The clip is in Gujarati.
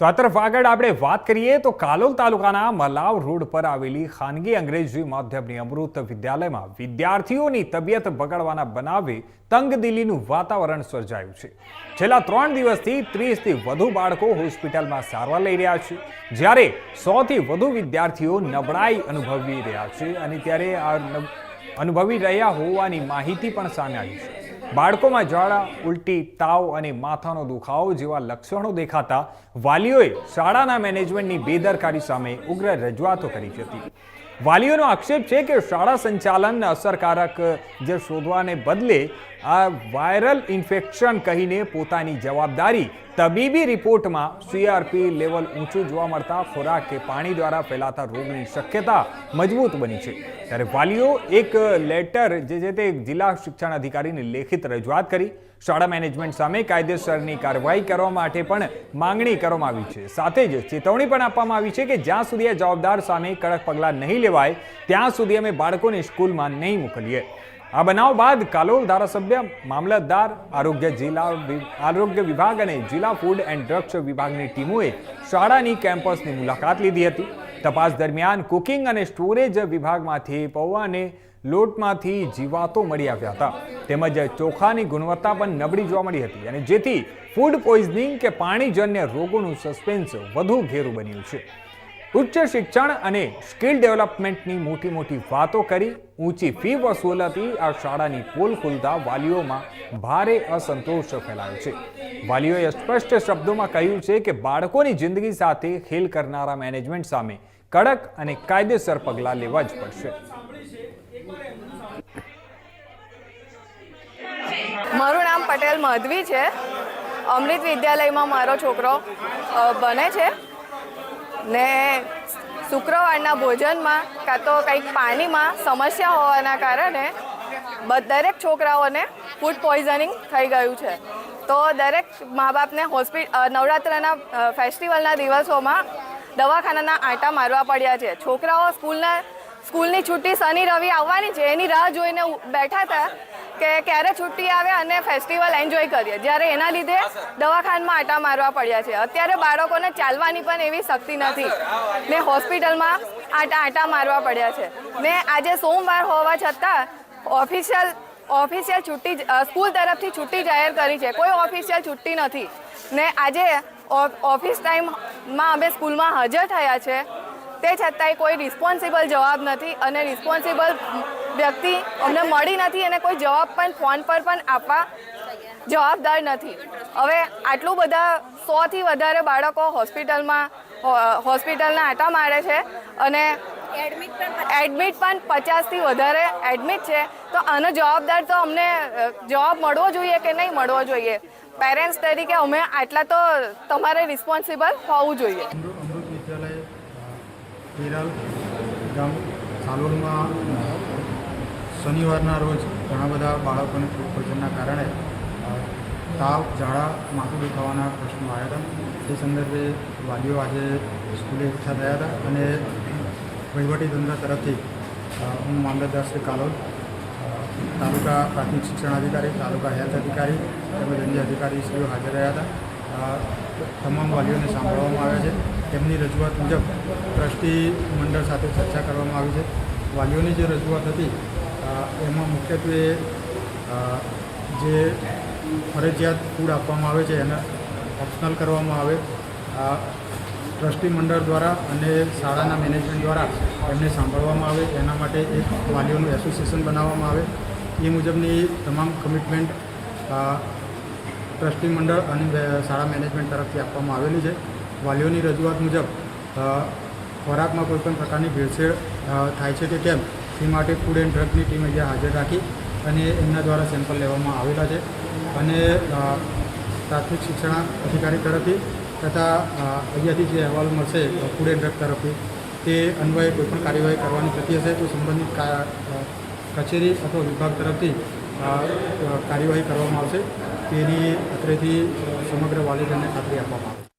તો આ તરફ આગળ આપણે વાત કરીએ તો કાલોલ તાલુકાના મલાવ રોડ પર આવેલી ખાનગી અંગ્રેજી માધ્યમની અમૃત વિદ્યાલયમાં વિદ્યાર્થીઓની તબિયત બગડવાના બનાવે તંગદિલીનું વાતાવરણ સર્જાયું છે. છેલ્લા ત્રણ દિવસથી ત્રીસથી વધુ બાળકો હોસ્પિટલમાં સારવાર લઈ રહ્યા છે. જ્યારે સોથી વધુ વિદ્યાર્થીઓ નબળાઈ અનુભવી રહ્યા છે અને ત્યારે આ અનુભવી રહ્યા હોવાની માહિતી પણ સામે આવી છે. બાળકોમાં ઝાડા, ઉલટી, તાવ અને માથાનો દુખાવો જેવા લક્ષણો દેખાતા વાલીઓએ શાળાના મેનેજમેન્ટની બેદરકારી સામે ઉગ્ર રજૂઆતો કરી હતી વાલીઓનો આક્ષેપ છે કે શાળા સંચાલન અસરકારક જે શોધવાને બદલે આ વાયરલ ઇન્ફેક્શન કહીને પોતાની જવાબદારી તબીબી રિપોર્ટમાં સીઆરપી લેવલ ઊંચું જોવા મળતા ખોરાક કે પાણી દ્વારા ફેલાતા રોગની શક્યતા મજબૂત બની છે. ત્યારે વાલીઓ એક લેટર જે છે તે જિલ્લા શિક્ષણ અધિકારીને લેખિત રજૂઆત કરી. શાળા મેનેજમેન્ટ સામે કાયદેસરની કાર્યવાહી કરવા માટે પણ માંગણી કરવામાં આવી છે. સાથે જ ચેતવણી પણ આપવામાં આવી છે કે જ્યાં સુધી આ જવાબદાર સામે કડક પગલાં નહીં લેવાય, ત્યાં સુધી અમે બાળકોને સ્કૂલમાં નહીં મોકલીએ. આ બનાવ બાદ કાલોલ ધારાસભ્ય, મામલતદાર, આરોગ્ય જિલ્લા આરોગ્ય વિભાગ અને જિલ્લા ફૂડ એન્ડ ડ્રગ્સ વિભાગની ટીમોએ શાળાની કેમ્પસની મુલાકાત લીધી હતી. તપાસ દરમિયાન કુકિંગ અને સ્ટોરેજ વિભાગમાંથી પૌવાને લોટમાંથી જીવાતો મળી આવ્યા હતા. તેમજ ચોખાની ગુણવત્તા પણ નબળી જોવા મળી હતી અને જેથી ફૂડ પોઈઝનિંગ કે પાણીજન્ય રોગોનું સસ્પેન્સ વધુ ઘેરું બન્યું છે. ઉચ્ચ શિક્ષણ અને સ્કિલ ડેવલપમેન્ટની મોટી મોટી વાતો કરી, ઊંચી ફી વસૂલાતી આ શાળાની પોલ ખુલતા વાલીઓમાં ભારે અસંતોષ ફેલાયો છે. વાલીઓએ સ્પષ્ટ શબ્દોમાં કહ્યું છે કે બાળકોની જિંદગી સાથે ખેલ કરનારા મેનેજમેન્ટ સામે કડક અને કાયદેસર પગલાં લેવા જ પડશે. મારું નામ પટેલ માધવી છે. અમૃત વિદ્યાલયમાં મારો છોકરો બને છે. ને શુક્રવારના ભોજનમાં કાં તો કંઈક પાણીમાં સમસ્યા હોવાના કારણે દરેક છોકરાઓને ફૂડ પોઈઝનિંગ થઈ ગયું છે. તો દરેક મા બાપને હોસ્પિટ નવરાત્રના ફેસ્ટિવલના દિવસોમાં દવાખાનાના આંટા મારવા પડ્યા છે. છોકરાઓ સ્કૂલના, સ્કૂલની છુટ્ટી શનિ રવિ આવવાની છે. એની રાહ જોઈને બેઠા હતા કે ક્યારે છુટ્ટી આવે અને ફેસ્ટિવલ એન્જોય કરીએ. જ્યારે એના લીધે દવાખાનામાં આંટા મારવા પડ્યા છે. અત્યારે બાળકોને ચાલવાની પણ એવી શક્તિ નથી. ને હોસ્પિટલમાં આંટા આંટા મારવા પડ્યા છે. ને આજે સોમવાર હોવા છતાં ઓફિશિયલ ઓફિશિયલ છુટ્ટી સ્કૂલ તરફથી છુટ્ટી જાહેર કરી છે. કોઈ ઓફિશિયલ છુટ્ટી નથી. ને આજે ઓફિસ ટાઈમમાં અમે સ્કૂલમાં હાજર થયા છે. તે છતાંય કોઈ રિસ્પોન્સિબલ જવાબ નથી અને રિસ્પોન્સિબલ વ્યક્તિ અમને મળી નથી અને કોઈ જવાબ પણ ફોન પર પણ આપવા જવાબદાર નથી. હવે આટલું બધા સોથી વધારે બાળકો હોસ્પિટલમાં હોસ્પિટલના આટા મારે છે અને એડમિટ પણ પચાસથી વધારે એડમિટ છે. તો આનો જવાબદાર તો અમને જવાબ મળવો જોઈએ કે નહીં મળવો જોઈએ? પેરેન્ટ્સ તરીકે અમે આટલા તો તમારે રિસ્પોન્સિબલ હોવું જોઈએ. હિરાલ ગામ સાલોલમાં શનિવારના રોજ ઘણા બધા બાળકોને ફૂડ પોઈઝનના કારણે તાવ, ઝાડા, માથું દુખાવાના પ્રશ્નો આવ્યા હતા. તે સંદર્ભે વાલીઓ આજે સ્કૂલે એકઠા થયા હતા અને વહીવટી તંત્ર તરફથી હું મામલતદાર શ્રી કાલોલ તાલુકા પ્રાથમિક શિક્ષણ અધિકારી, તાલુકા હેલ્થ અધિકારી તેમજ અન્ય અધિકારીશ્રીઓ હાજર રહ્યા હતા. તમામ વાલીઓને સાંભળવામાં આવ્યા છે. તેમની રજૂઆત મુજબ ટ્રસ્ટી મંડળ સાથે ચર્ચા કરવામાં આવી છે. વાલીઓની જે રજૂઆત હતી એમાં મુખ્યત્વે જે ફરજિયાત ફૂડ આપવામાં આવે છે, એને ઓપ્શનલ કરવામાં આવે. ટ્રસ્ટી મંડળ દ્વારા અને શાળાના મેનેજમેન્ટ દ્વારા એમને સાંભળવામાં આવે. એના માટે એક વાલીઓનું એસોસિએશન બનાવવામાં આવે. એ મુજબની તમામ કમિટમેન્ટ ટ્રસ્ટી મંડળ અને શાળા મેનેજમેન્ટ તરફથી આપવામાં આવેલી છે. વાલીઓની રજૂઆત મુજબ ખોરાકમાં કોઈપણ પ્રકારની ભેળસેળ થાય છે કે કેમ, તે માટે ફૂડ એન્ડ ડ્રગની ટીમ અહીંયા હાજર રાખી અને એમના દ્વારા સેમ્પલ લેવામાં આવેલા છે. અને પ્રાથમિક શિક્ષણ અધિકારી તરફથી તથા અહીંયાથી જે અહેવાલ મળશે ફૂડ એન્ડ ડ્રગ તરફથી, તે અન્વયે કોઈપણ કાર્યવાહી કરવાની થતી હશે તો સંબંધિત કચેરી અથવા વિભાગ તરફથી કાર્યવાહી કરવામાં આવશે. તેની અત્રેથી સમગ્ર વાલીજનને ખાતરી આપવામાં આવે.